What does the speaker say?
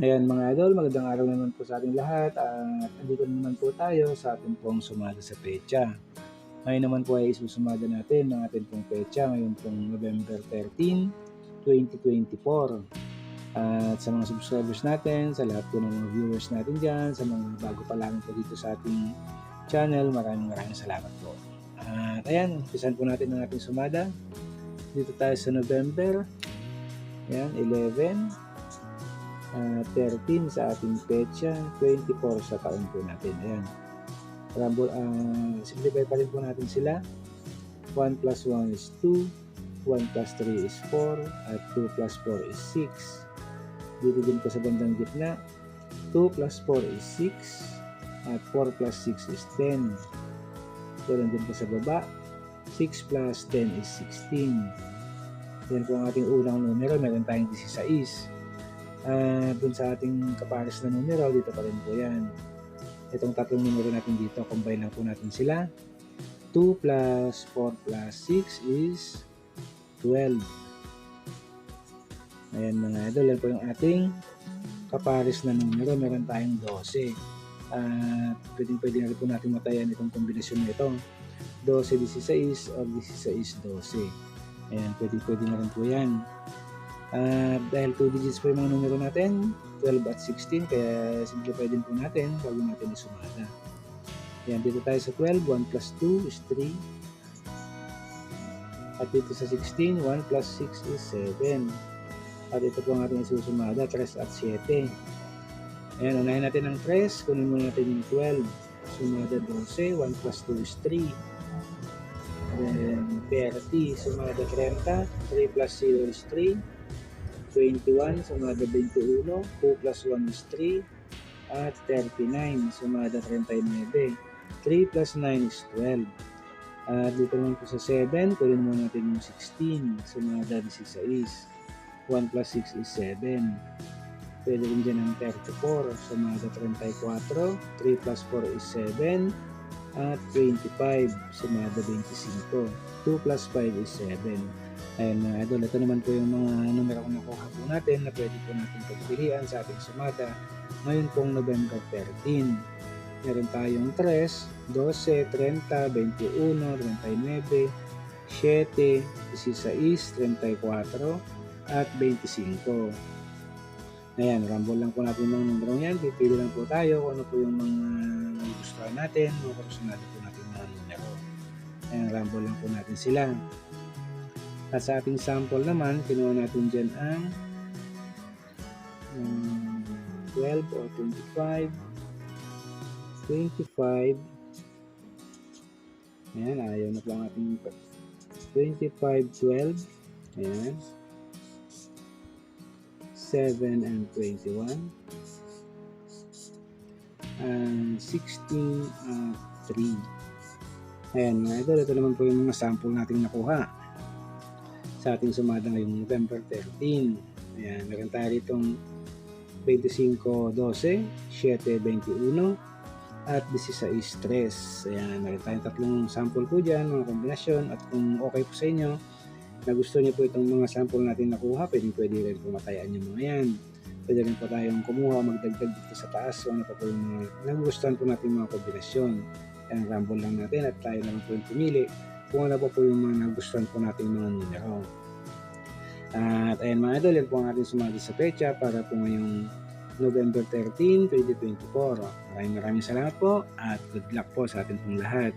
Ayan mga idol, magandang araw naman po sa ating lahat at andito naman po tayo sa ating pong sumada sa pecha. Ngayon naman po ay isusumada natin ng ating pong pecha ngayon pong November 13, 2024. At sa mga subscribers natin, sa lahat po ng mga viewers natin dyan, sa mga bago pa lang po dito sa ating channel, maraming maraming salamat po. At ayan, umpisan po natin ang ating sumada. Dito tayo sa November. Ayan, 11, uh, 13 sa ating petsa, 24 sa taon po natin. Ayan. Rumble, uh, simplify pa rin po natin sila. 1 plus 1 is 2, 1 plus 3 is 4, at 2 plus 4 is 6. Dito din po sa bandang gitna, 2 plus 4 is 6, at 4 plus 6 is 10. Ganun din po sa baba, 6 plus 10 is 16. Yan po ang ating unang numero, meron tayong 16. Uh, dun sa ating kapares na numero, dito pa rin po yan. Itong tatlong numero natin dito, combine lang po natin sila. 2 plus 4 plus 6 is 12. Ayan mga idol, yan po yung ating kapares na numero. Meron tayong 12. At uh, pwedeng pwede na rin po natin matayan itong kombinasyon nito. 12-16 or 16-12. Ayan, pwede pwede na rin po yan. Uh, dahil 2 digits po yung mga numero natin, 12 at 16, kaya simplify din po natin bago natin isumada. Yan, dito tayo sa 12, 1 plus 2 is 3. At dito sa 16, 1 plus 6 is 7. At ito po ang ating isusumada, 3 at 7. Ayan, unahin natin ang 3, kunin muna natin yung 12. Sumada 12, 1 plus 2 is 3. Then, 30, sumada 30, 3 plus 0 is 3. 21, sumada 21, 2 plus 1 is 3, at 39, sumada 39. 3 plus 9 is 12. At dito naman po sa 7, kunin muna natin yung 16, sumada 16. 1 plus 6 is 7. Pwede rin dyan ang 34, sumada 34. 3 plus 4 is 7. At 25, sumada 25. 2 plus 5 is 7. Ayan mga idol, ito naman po yung mga numero kung nakuha po natin na pwede po natin pagpilian sa ating sumada ngayon pong November 13. Meron tayong 3, 12, 30, 21, 39, 7, 16, 34, at 25. Ayan, rumble lang po natin mga numero yan. Pipili lang po tayo kung ano po yung mga gusto natin, mga karusunado po natin mga numero. Ayan, rumble lang po natin sila. At sa ating sample naman, kinuha natin dyan ang um, 12 or 25, 25, ayan, ayaw na po ang ating 25, 12, ayan, 7 and 21, and 16 at 3. Ayan mga idol, ito naman po yung mga sample nating nakuha sa ating sumada ngayong November 13. Ayan, meron tayo ditong 25-12, 7-21, at 16-3. Ayan, meron tayong tatlong sample po dyan, mga kombinasyon. At kung okay po sa inyo, na gusto niyo po itong mga sample natin nakuha, pwede pwede rin po matayaan yung mga yan. Rin po tayong kumuha, magdagdag dito sa taas. So, ano pa po yung mga nagustuhan po natin mga kombinasyon. Ayan, rumble lang natin at tayo lang po yung pumili kung ano po po yung mga nagustuhan po natin mga numero. At ayan mga idol, yan po ang ating sumali sa pecha para po ngayong November 13, 2024. Maraming maraming salamat po at good luck po sa ating pong lahat.